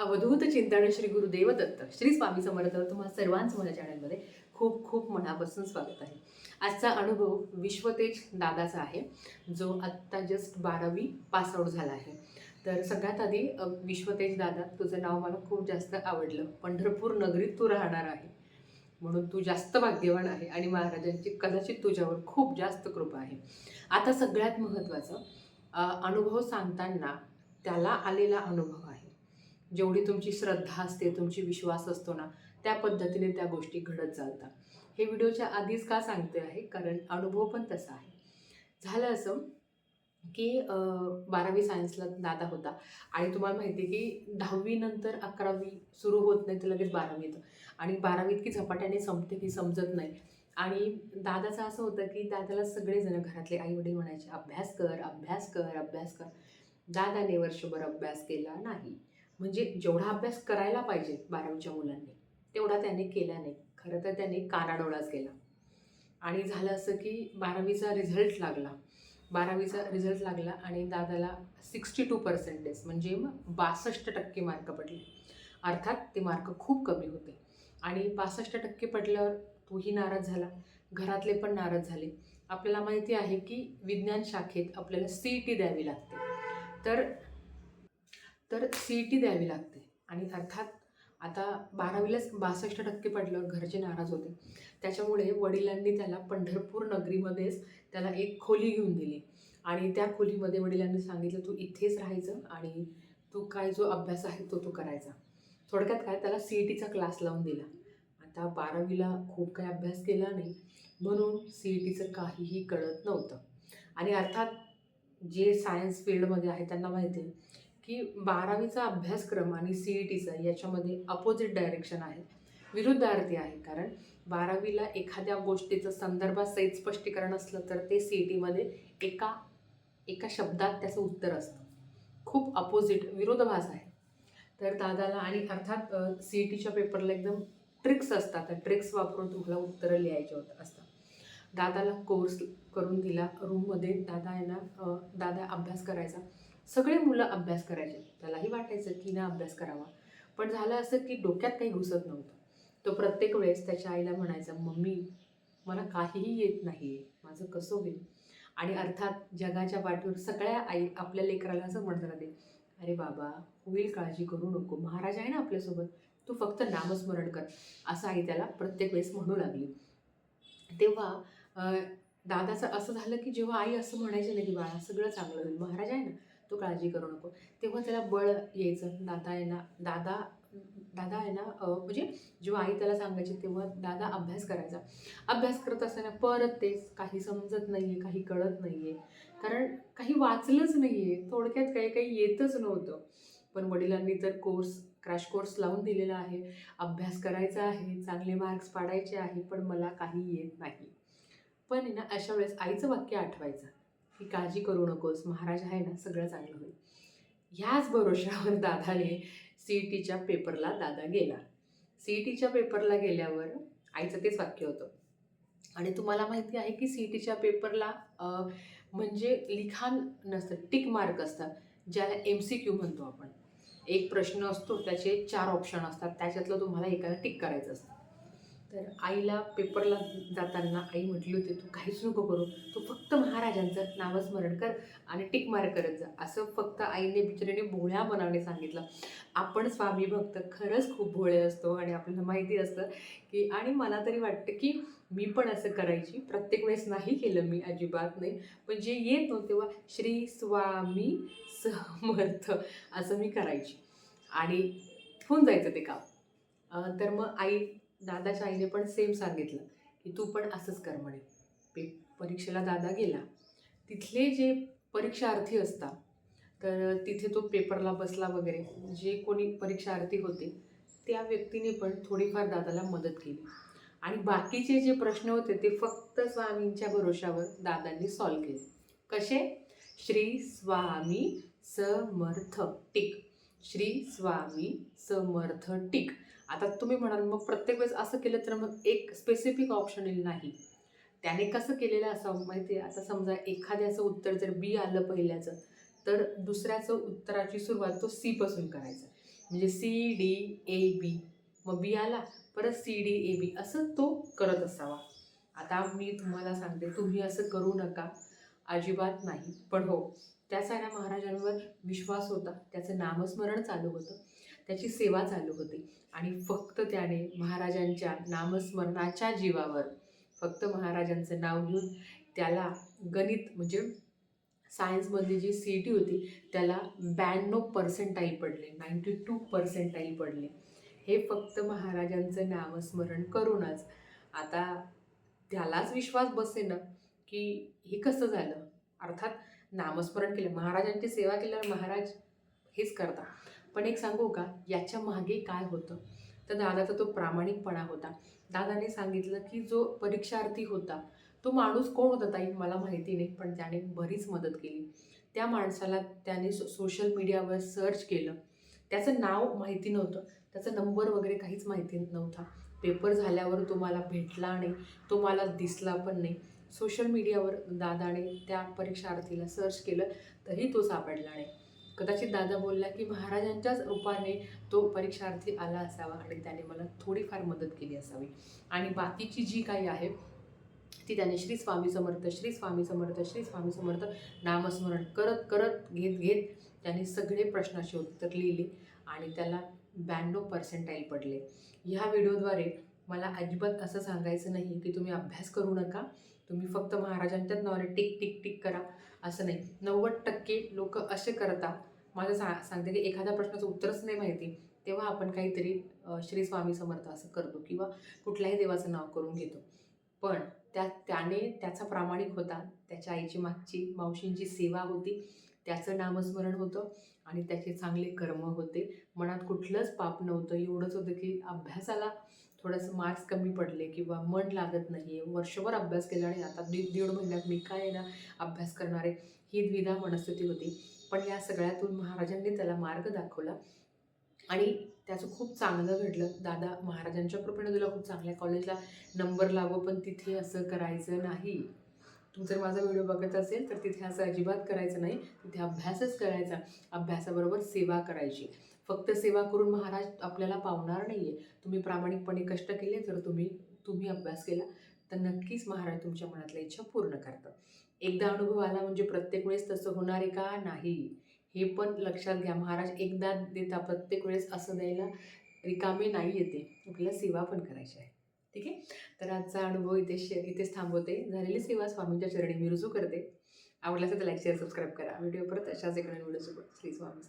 अवधूत चिंतन श्री गुरुदेव दत्त. श्री स्वामी समर्थ तुम्हाला सर्वांचं माझ्या चॅनलमध्ये खूप खूप मनापासून स्वागत आहे. आजचा अनुभव विश्वतेज दादाचा आहे जो आत्ता जस्ट बारावी पासआउट झाला आहे. तर सगळ्यात आधी विश्वतेज दादा तुझं नाव मला खूप जास्त आवडलं. पंढरपूर नगरीत तू राहणार आहे म्हणून तू जास्त भाग्यवान आहे आणि महाराजांची कदाचित तुझ्यावर खूप जास्त कृपा आहे. आता सगळ्यात महत्त्वाचं अनुभव सांगताना त्याला आलेला अनुभव जेवढी तुमची श्रद्धा असते तुमची विश्वास असतो ना त्या पद्धतीने त्या गोष्टी घडत चालतात. हे व्हिडिओच्या आधीच का सांगते आहे? कारण अनुभव पण तसा आहे. झालं असं की बारावी सायन्सला दादा होता आणि तुम्हाला माहिती आहे की दहावीनंतर अकरावी सुरू होत नाही तर लगेच बारावी येतं. आणि बारावी इतकी झपाट्याने संपते की समजत नाही. आणि दादाचं असं होतं की दादाला सगळेजण घरातले आई वडील म्हणायचे अभ्यास कर अभ्यास कर अभ्यास कर. दादाने वर्षभर अभ्यास केला नाही. म्हणजे जेवढा अभ्यास करायला पाहिजे बारावीच्या मुलांनी तेवढा त्याने केला नाही. खरं तर त्याने कानाडोळाच केला. आणि झालं असं की बारावीचा रिझल्ट लागला. बारावीचा रिझल्ट लागला आणि दादाला सिक्स्टी टू पर्सेंटेज म्हणजे मग बासष्ट टक्के मार्क पडले. अर्थात ते मार्क खूप कमी होते. आणि बासष्ट टक्के पडल्यावर तोही नाराज झाला. घरातले पण नाराज झाले. आपल्याला माहिती आहे की विज्ञान शाखेत आपल्याला सी ई टी द्यावी लागते. तर तर सी ई टी द्यावी लागते. आणि अर्थात आता बारावीलाच बासष्ट टक्के पडल्यावर घरचे नाराज होते. त्याच्यामुळे वडिलांनी त्याला पंढरपूर नगरीमध्येच त्याला एक खोली घेऊन दिली. आणि त्या खोलीमध्ये वडिलांनी सांगितलं तू इथेच राहायचं आणि तू काय जो अभ्यास आहे तो तो करायचा. थोडक्यात काय त्याला सी ई टीचा क्लास लावून दिला. आता बारावीला खूप काही अभ्यास केला नाही म्हणून सी ई टीचं काहीही कळत नव्हतं. आणि अर्थात जे सायन्स फील्डमध्ये आहे त्यांना माहिती आहे की बारावीचा अभ्यासक्रम आणि सी ई टीचा याच्यामध्ये अपोजिट डायरेक्शन आहे. विरुद्ध अर्थी आहे कारण बारावीला एखाद्या गोष्टीचं संदर्भात सहित स्पष्टीकरण असलं तर ते सी ई टीमध्ये एका एका शब्दात त्याचं उत्तर असतं. खूप अपोजिट विरोधाभास आहे. तर दादाला आणि अर्थात सी ई टीच्या पेपरला एकदम ट्रिक्स असतात. त्या ट्रिक्स वापरून तुम्हाला उत्तरं लिहायचे होत असतात. दादाला कोर्स करून दिला. रूममध्ये दादा यांना दादा अभ्यास करायचा. सगळे मुलं अभ्यास करायचे. त्यालाही वाटायचं की ना अभ्यास करावा. पण झालं असं की डोक्यात काही घुसत नव्हतं. तो प्रत्येक वेळेस त्याच्या आईला म्हणायचा मम्मी मला काहीही येत नाही आहे माझं कसं होईल? आणि अर्थात जगाच्या पाठीवर सगळ्या आई आपल्या लेकराला असं म्हणत राहते अरे बाबा होईल काळजी करू नको. महाराज आहे ना आपल्यासोबत. तू फक्त नामस्मरण कर. असं आई त्याला प्रत्येक वेळेस म्हणू लागली. तेव्हा दादाचं असं झालं की जेव्हा आई असं म्हणायची ना की बाळा सगळं चांगलं होईल. महाराज आहे ना तू काळजी करू नको. तेव्हा त्याला बळ यायचं. दादा आहे ना दादा दादा आहे ना म्हणजे जेव्हा आई त्याला सांगायची तेव्हा दादा अभ्यास करायचा. अभ्यास करत असताना परत तेच काही समजत नाही आहे काही कळत नाही आहे कारण काही वाचलंच नाही आहे थोडक्यात काही काही येतच नव्हतं. पण वडिलांनी तर कोर्स क्रॅश कोर्स लावून दिलेला आहे. अभ्यास करायचा आहे चांगले मार्क्स पाडायचे आहे पण मला काही येत नाही. पण आहे ना अशा वेळेस आईचं वाक्य आठवायचं. की काळजी करू नकोस महाराज आहे ना सगळं चांगलं होईल. ह्याच भरोशावर दादाने सी ई टीच्या पेपरला दादा गेला. सी ई टीच्या पेपरला गेल्यावर आईचं तेच वाक्य होतं. आणि तुम्हाला माहिती आहे की सी ई टीच्या पेपरला म्हणजे लिखाण नसतं टिक मार्क असतात ज्याला एम सी क्यू म्हणतो आपण. एक प्रश्न असतो त्याचे चार ऑप्शन असतात त्याच्यातलं तुम्हाला एकाला टिक करायचं असतं. तर आईला पेपरला जाताना आई म्हटली होती तू काहीच नको करू. तू फक्त महाराजांचं नामस्मरण कर आणि टिक मार करत जा. असं फक्त आईने बिचारीने भोळ्या मनाने सांगितलं. आपण स्वामी भक्त खरंच खूप भोळे असतो आणि आपल्याला माहिती असतं की आणि मला तरी वाटतं की मी पण असं करायची. प्रत्येक वेळेस नाही केलं मी अजिबात नाही. पण जे येत नव्हतं तेव्हा श्री स्वामी समर्थ असं मी करायची. आणि होऊन जायचं ते काम. तर मग आई दादाच्या आईने पण सेम सांगितलं की तू पण असंच कर म्हणे. पे परीक्षेला दादा गेला. तिथले जे परीक्षार्थी असतात तर तिथे तो पेपरला बसला वगैरे जे कोणी परीक्षार्थी होते त्या व्यक्तीने पण थोडीफार दादाला मदत केली. आणि बाकीचे जे प्रश्न होते ते फक्त स्वामींच्या भरोशावर दादांनी सॉल्व केले. कसे? श्री स्वामी समर्थ टिक. श्री स्वामी समर्थ टिक. आता तुम्ही म्हणाल मग प्रत्येक वेळेस असं केलं तर मग एक स्पेसिफिक ऑप्शन येईल नाही. त्याने कसं केलेलं असं माहिती आहे आता समजा एखाद्याचं उत्तर जर बी आलं पहिल्याचं तर दुसऱ्याचं उत्तराची सुरुवात तो सीपासून करायचा. म्हणजे सी डी ए बी मग बी आला परत सी डी ए बी असं तो करत असावा. आता मी तुम्हाला सांगते तुम्ही असं करू नका. अजिबात नाही. पण हो त्या साऱ्या महाराजांवर विश्वास होता. त्याचं नामस्मरण चालू होतं. त्याची सेवा चालू होती. आणि फक्त त्याने महाराजांच्या नामस्मरणाच्या जीवावर फक्त महाराजांचं नाव घेऊन त्याला गणित म्हणजे सायन्समधली जी सी टी होती त्याला ब्याण्णव पर्सेंटाईल पडले नाईंटी टू पर्सेंटाईल पडले. हे फक्त महाराजांचं नामस्मरण करूनच. आता त्यालाच विश्वास बसे ना की हे कसं झालं? अर्थात नामस्मरण केलं महाराजांची सेवा केल्यावर महाराज हेच करता. पण एक सांगू का? याच्या मागे काय होतं? तर दादाचा तो प्रामाणिकपणा होता. दादाने सांगितलं की जो परीक्षार्थी होता तो माणूस कोण होता ताई? मला माहिती नाही पण त्याने बरीच मदत केली. त्या माणसाला त्याने सो सोशल मीडियावर सर्च केलं. त्याचं नाव माहिती नव्हतं. त्याचा नंबर वगैरे काहीच माहिती नव्हता. पेपर झाल्यावर तुम्हाला भेटला नाही. तो मला दिसला पण नाही. सोशल मीडियावर दादाने त्या परीक्षार्थीला सर्च केलं तरी तो सापडला नाही. कदाचित दादा बोलला की महाराजांच्याच रूपाने तो परीक्षार्थी आला असावा आणि त्याने मला थोडीफार मदत केली असावी. आणि बाकीची जी काही आहे ती त्याने श्री स्वामी समर्थ श्री स्वामी समर्थ श्री स्वामी समर्थ नामस्मरण करत करत घेत घेत त्याने सगळे प्रश्नाचे उत्तर लिहिले आणि त्याला ब्याण्णव पर्सेंटाईल पडले. ह्या व्हिडिओद्वारे मला अजिबात असं सांगायचं नाही की तुम्ही अभ्यास करू नका. तुम्ही फक्त महाराजांच्याच नावाने टिक टिक टिक करा. असं नाही. नव्वद टक्के लोक असे करता माझं सा सांगते की एखाद्या प्रश्नाचं उत्तरच नाही माहिती. तेव्हा आपण काहीतरी श्री स्वामी समर्थ असं करतो किंवा कुठल्याही देवाचं नाव करून घेतो. पण त्या त्याने त्याचा प्रामाणिक होता. त्याच्या आईची मागची मावशींची सेवा होती. त्याचं नामस्मरण होतं. आणि त्याचे चांगले कर्म होते. मनात कुठलंच पाप नव्हतं. एवढंच होतं की अभ्यासाला थोडंसं मार्क्स कमी पडले किंवा मन लागत नाही आहे वर्षभर अभ्यास केला आणि आता दीड दीड महिन्यात मी काय ना अभ्यास करणारे ही द्विधा मनस्थिती होती. पण या सगळ्यातून महाराजांनी त्याला मार्ग दाखवला आणि त्याचं खूप चांगलं घडलं. दादा महाराजांच्या कृपेने तुला खूप चांगल्या कॉलेजला नंबर लागो पण तिथे असं करायचं नाही. जर माझा व्हिडिओ बघत असेल तर तिथे असं अजिबात करायचं नाही. तिथे अभ्यासच करायचा. अभ्यासाबरोबर सेवा करायची. फक्त सेवा करून महाराज आपल्याला पावणार नाही आहे तुम्ही प्रामाणिकपणे कष्ट केले तर तुम्ही तुम्ही अभ्यास केला तर नक्कीच महाराज तुमच्या मनातल्या इच्छा पूर्ण करतात. एकदा अनुभव आला म्हणजे प्रत्येक वेळेस तसं होणार आहे का? नाही. हे पण लक्षात घ्या. महाराज एकदा देता प्रत्येक वेळेस असं द्यायला रिकामे नाही येते. आपल्याला सेवा पण करायची आहे. ठीक आहे? तर आजचा अनुभव इथे शे इथेच थांबवते. झालेली सेवा स्वामींच्या चरणी मी रुजू करते. आवडल्यास तर लाईक शेअर सबस्क्राईब करा. व्हिडिओ परत अशाच एका व्हिडिओसोबत. श्री स्वामी